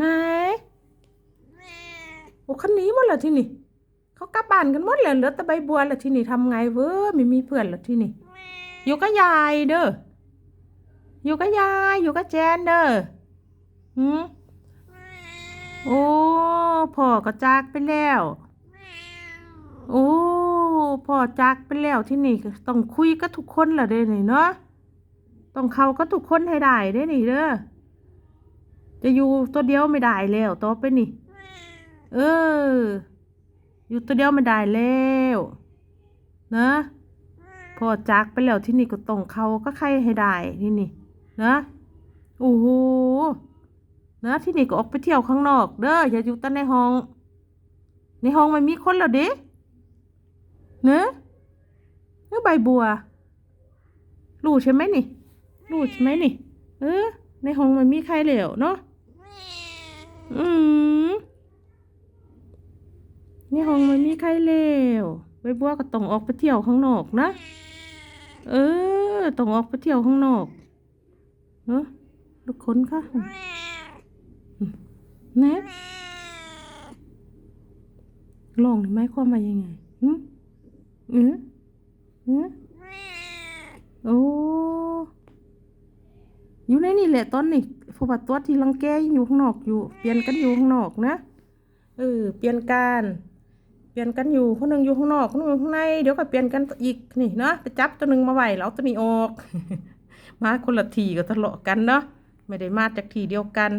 ไหนโอ้คันนี้หมดแล้วที่นี่เขากลับบ้านกันหมดแล้วเหลือแต่ใบบัวแล้วที่นี่ทำไงเว้อไม่มีเพื่อนแล้วที่นี่อยู่กับยายเด้ออยู่กับยายอยู่กับแจนเด้อหืมโอ้พ่อก็จากไปแล้วโอ้พ่อจากไปแล้วที่นี่ต้องคุยกับทุกคนละเด้นี่เนาะต้องเข้ากับทุกคนให้ได้เด้นี่เด้อ จะอยู่ตัวเดียวไม่ได้แล้วต่อไปนี่ เออ อยู่ตัวเดียวไม่ได้แล้วนะพอจากไปแล้วที่นี่ก็ต้องเขาก็ใครให้ได้ที่นี่นะโอ้โหนะที่นี่ก็ออกไปเที่ยวข้างนอก เด้ออย่าอยู่แต่ในห้อง ในห้องมันมีคนแล้วเด้เนอะเนอะใบบัวรู้ใช่ไหมนี่รู้ใช่ไหมนี่ เออในห้องมันมีใครเหลวเนาะ อืมในห้องมันมีใครเลวใบบัวก็ต้องออกไปเที่ยวข้างนอกนะ เออ ต้องออกไปเที่ยวข้างนอกเนอะทุกคนค่ะนะลองนี่หมายความว่ายังไงหึเออเออโอ้ อยู่ในนี่แหละตอนนี้เพราะว่าตัวที่รังแกอยู่ข้างนอกอยู่ เปลี่ยนกันอยู่ข้างนอกนะเออเปลี่ยนการเปลี่ยนกันอยู่คนหนึ่งอยู่ข้างนอกคนหนึ่งอยู่ข้างในเดี๋ยวก็เปลี่ยนกันอีกนี่เนาะไปจับตัวหนึ่งมาไหวแล้วตัวนี้ออก มาคนละทีก็ทะเลาะกันเนาะไม่ได้มาจากทีเดียวกัน